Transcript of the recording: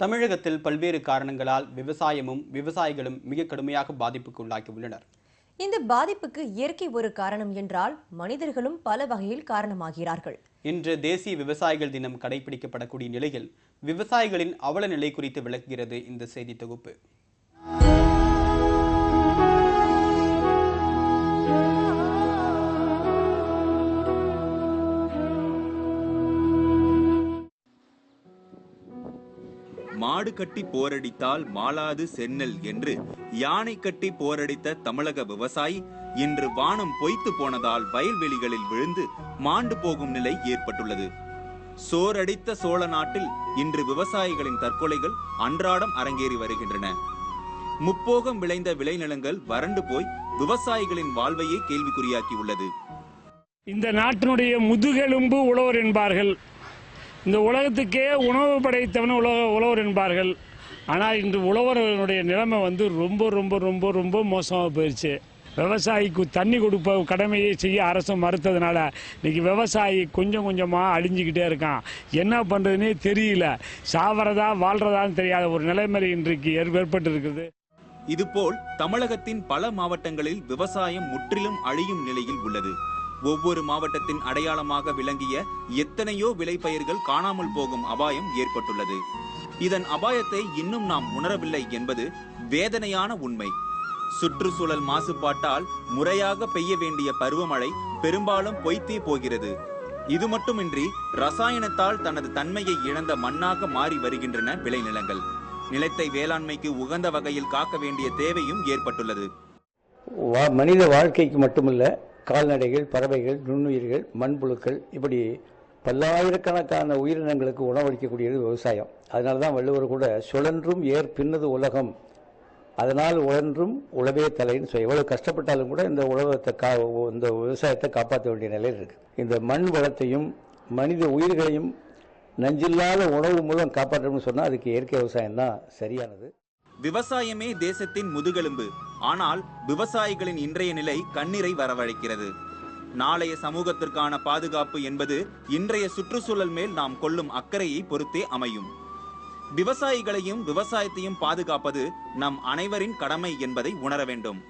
தமிழகத்தில் பல்வேறு காரணங்களால் விவசாயமும் விவசாயிகளும் மிக கடுமையாக பாதிப்புக்கு உள்ளாகியுள்ளனர். இந்த பாதிப்புக்கு இயற்கை ஒரு காரணம் என்றால் மனிதர்களும் பல வகையில் காரணமாகிறார்கள். இன்று தேசிய விவசாயிகள் தினம் கடைபிடிக்கப்படக்கூடிய நிலையில் விவசாயிகளின் அவல நிலை குறித்து விளக்குகிறது இந்த செய்தி தொகுப்பு. மாடு கட்டி போரடித்தால் மாளாது சென்னல் என்று யானை கட்டி போரடித்த தமிழக விவசாயி இன்று வானம் பொய்த்து போனதால் வயல்வெளிகளில் விழுந்து மாண்டு போகும் நிலை ஏற்பட்டுள்ளது. சோரடித்த சோழ நாட்டில் இன்று விவசாயிகளின் தற்கொலைகள் அன்றாடம் அரங்கேறி வருகின்றன. முப்போகம் விளைந்த விளைநிலங்கள் வறண்டு போய் விவசாயிகளின் வாழ்வையே கேள்விக்குறியாக்கியுள்ளது. இந்த நாட்டினுடைய முதுகெலும்பு உழவர் என்பார்கள். இந்த உலகத்துக்கே உணவு படைத்தவன் உலக உழவர் என்பார்கள். ஆனால் இன்று உழவர்களுடைய நிலைமை வந்து ரொம்ப ரொம்ப ரொம்ப ரொம்ப மோசமாக போயிடுச்சு விவசாயிக்கு தண்ணி கொடுப்ப கடமையை செய்ய அரசு மறுத்ததுனால இன்னைக்கு விவசாயி கொஞ்சம் கொஞ்சமாக அழிஞ்சிக்கிட்டே இருக்கான். என்ன பண்ணுறதுனே தெரியல. சாவறதா வாழ்றதான்னு தெரியாத ஒரு நிலைமை இன்றைக்கு ஏற்- ஏற்பட்டு இருக்குது இதுபோல் தமிழகத்தின் பல மாவட்டங்களில் விவசாயம் முற்றிலும் அழியும் நிலையில் உள்ளது. ஒவ்வொரு மாவட்டத்தின் அடையாளமாக விளங்கிய எத்தனையோ விளைபயிர்கள் காணாமல் போகும் அபாயம் ஏற்பட்டுள்ளது. இதன் அபாயத்தை இன்னும் நாம் உணரவில்லை என்பது வேதனையான உண்மை. சுற்றுச்சூழல் மாசுபாட்டால் முறையாக பெய்ய வேண்டிய பருவமழை பெரும்பாலும் பொய்த்தே போகிறது. இது மட்டுமின்றி ரசாயனத்தால் தனது தன்மையை இழந்த மண்ணாக மாறி வருகின்றன விளைநிலங்கள். நிலத்தை வேளாண்மைக்கு உகந்த வகையில் காக்க வேண்டிய தேவையும் ஏற்பட்டுள்ளது. மனித வாழ்க்கைக்கு மட்டுமல்ல கால்நடைகள் பறவைகள் நுண்ணுயிர்கள் மண்புழுக்கள் இப்படி பல்லாயிரக்கணக்கான உயிரினங்களுக்கு உணவளிக்கக்கூடியது விவசாயம். அதனால தான் வள்ளுவர் கூட சுழன்றும் ஏர் பின்னது உலகம் அதனால் உழன்றும் உழவே தலைன்னு சொல்லி எவ்வளோ கஷ்டப்பட்டாலும் கூட இந்த உலகத்தை கா இந்த விவசாயத்தை காப்பாற்ற வேண்டிய நிலையில் இருக்குது இந்த மண் வளத்தையும் மனித உயிர்களையும் நஞ்சில்லாத உணவு மூலம் காப்பாற்றணும்னு சொன்னால் அதுக்கு இயற்கை விவசாயம் தான் சரியானது. விவசாயமே தேசத்தின் முதுகெலும்பு. ஆனால் விவசாயிகளின் இன்றைய நிலை கண்ணீரை வரவழைக்கிறது. நாளைய சமூகத்திற்கான பாதுகாப்பு என்பது இன்றைய சுற்றுச்சூழல் மேல் நாம் கொள்ளும் அக்கறையை பொறுத்தே அமையும். விவசாயிகளையும் விவசாயத்தையும் பாதுகாப்பது நம் அனைவரின் கடமை என்பதை உணர வேண்டும்.